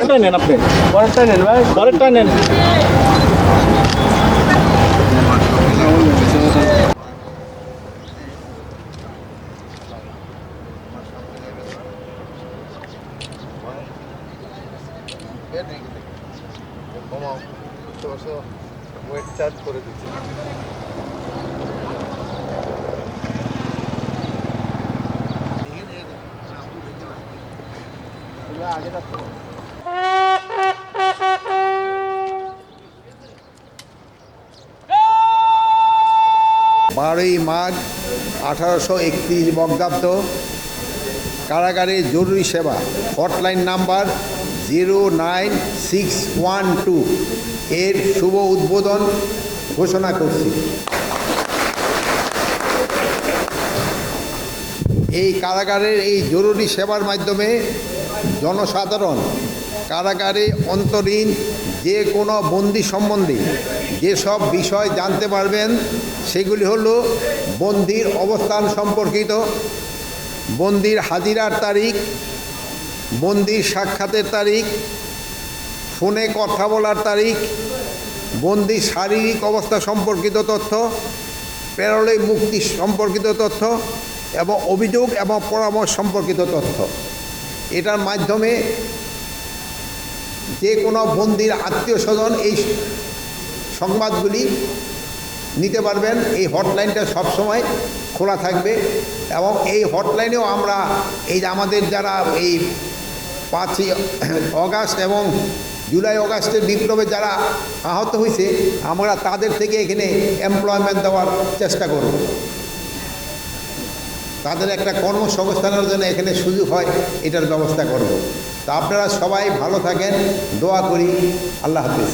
পরেরটা নেন আপনি। পরেরটা নেন ভাই। পরেরটা নেন। ওয়েট চার্জ করে দিচ্ছি বারোই মাঘ আঠারোশো একত্রিশ বঙ্গাব্দ। কারাগারে জরুরি সেবা। Hotline number zero nine six one two. এর শুভ উদ্বোধন ঘোষণা করছি। এই কারাগারের এই জরুরি সেবার মাধ্যমে জনসাধারণ কারাগারে অন্তরীণ যে কোনো বন্দি সম্বন্ধে যেসব বিষয় জানতে পারবেন, সেগুলি হলো বন্দির অবস্থান সম্পর্কিত, বন্দির হাজিরার তারিখ, বন্দির সাক্ষাতের তারিখ, ফোনে কথা বলার তারিখ, বন্দির শারীরিক অবস্থা সম্পর্কিত তথ্য, প্যারোলে মুক্তি সম্পর্কিত তথ্য এবং অভিযোগ এবং পরামর্শ সম্পর্কিত তথ্য। এটার মাধ্যমে যে কোনো বন্দির আত্মীয় স্বজন এই সংবাদগুলি নিতে পারবেন। এই হটলাইনটা সবসময় খোলা থাকবে এবং এই হটলাইনেও আমরা এই আমাদের যারা এই পাঁচই অগাস্ট এবং জুলাই অগাস্টের বিপ্লবে যারা আহত হয়েছে, আমরা তাদের থেকে এখানে এমপ্লয়মেন্ট দেওয়ার চেষ্টা করব। তাদের একটা কর্মসংস্থানের জন্য এখানে সুযোগ হয়, এটার ব্যবস্থা করব। তা আপনারা সবাই ভালো থাকেন, দোয়া করি, আল্লাহ হাফিজ।